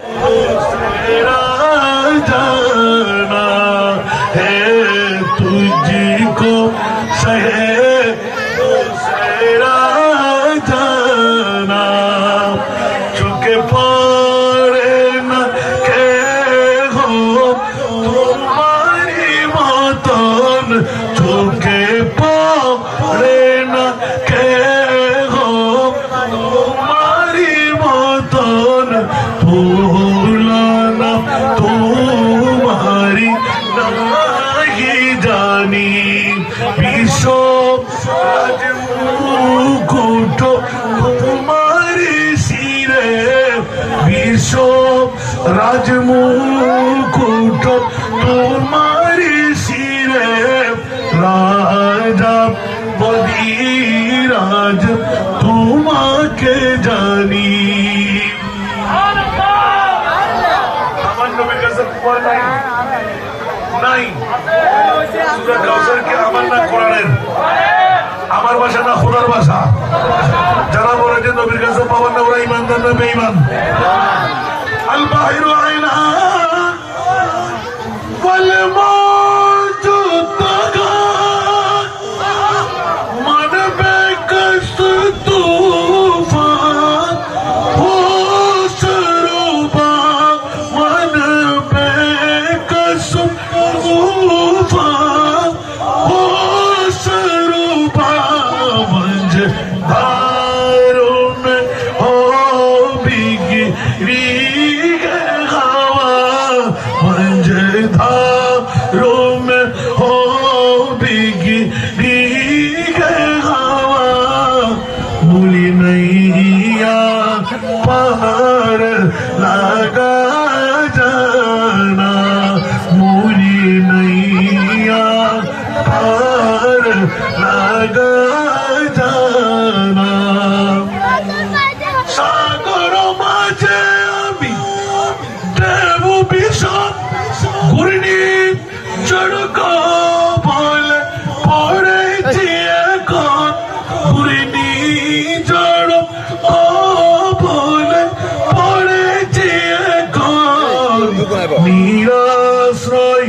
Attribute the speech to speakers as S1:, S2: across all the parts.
S1: तेरा जाना है तुझको सहे ভুলানা তোমারি নাহি জানি বিশ্ব মুকুট তোমারি শিরে বিশ্ব রাজমুকুট নাই। নাই সূরা কি আমার না কোরআনের। আমার ভাষা না খোদার ভাষা। যারা বলে যে নবীর কাছে পাবেন না, ওরা ইমানদার না, বেঈমান। আল বাহিরু ধারণ ও বিগিরি খাওয়া মঞ্জে ধারণ ও বিগিরি খাওয়া ভুলি নাইয়া পাহাড় লাগা নিরাশ্রয়,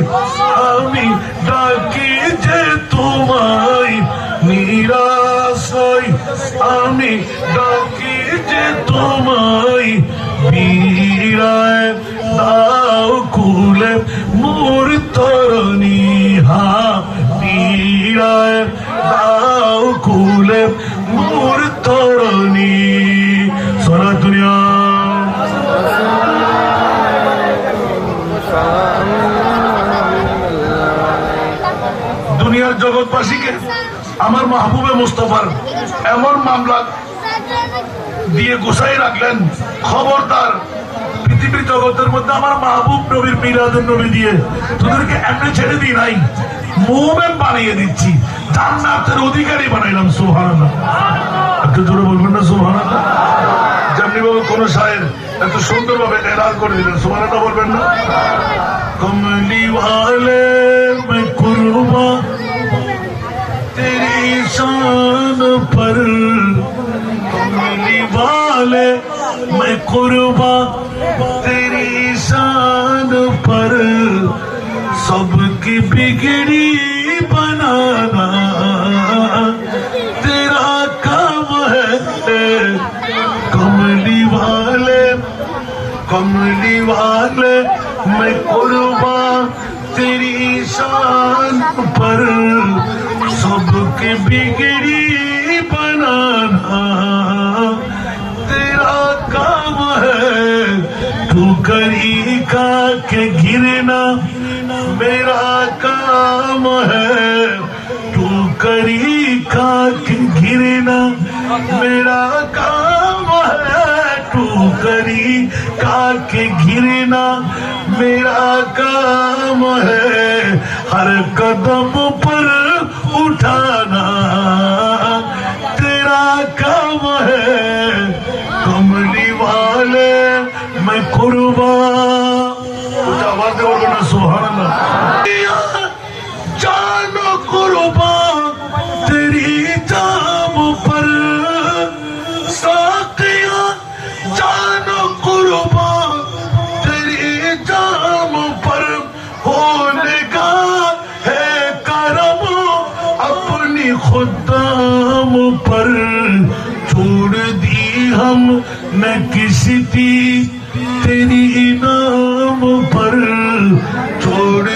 S1: আমি ডাকি যে তোমায়। নিরাশ্রয়, আমি ডাকি যে তোমায়। বীরায় দাও কুলে মোর তরণী মুস্তফার এমন মামলা দিয়ে গুছাই রাখলেন খবরদার পৃথিবীর জগতের মধ্যে আমার মাহবুব নবীর মিরাজুল নবী দিয়ে। তোদেরকে এমনি ছেড়ে দিই নাই। মোমেন বানিয়ে দিচ্ছি। জান্নাতের অধিকারী বানাইলাম একটু বলবেন না, সুবহানাল্লাহ? যেমনি কোন এত সুন্দরভাবে এলান করে দিলেন বলবেন না? কমলি ভালে কুরবান شان پر کملی والے، میں قربا تیری شان پر سب کی بگڑی بنانا، تیرا کام ہے کملی والے کملی والے، میں قربا تیری شان پر خواب کے بگڑی بنانا تیرا کام ہے تو کری کا کے گرنا۔ میرا کام ہے تو کری کا کے گرنا۔ میرا کام ہے تو کری کا کے گرنا۔ میرا کام ہے ہر قدم پر اٹھانا۔ تیرا کام ہے کمنی والے میں قربان۔ کچھ سبحان اللہ۔ ہم پر چھوڑ دی ہم میں کسی تھی تیری انعام پر چھوڑ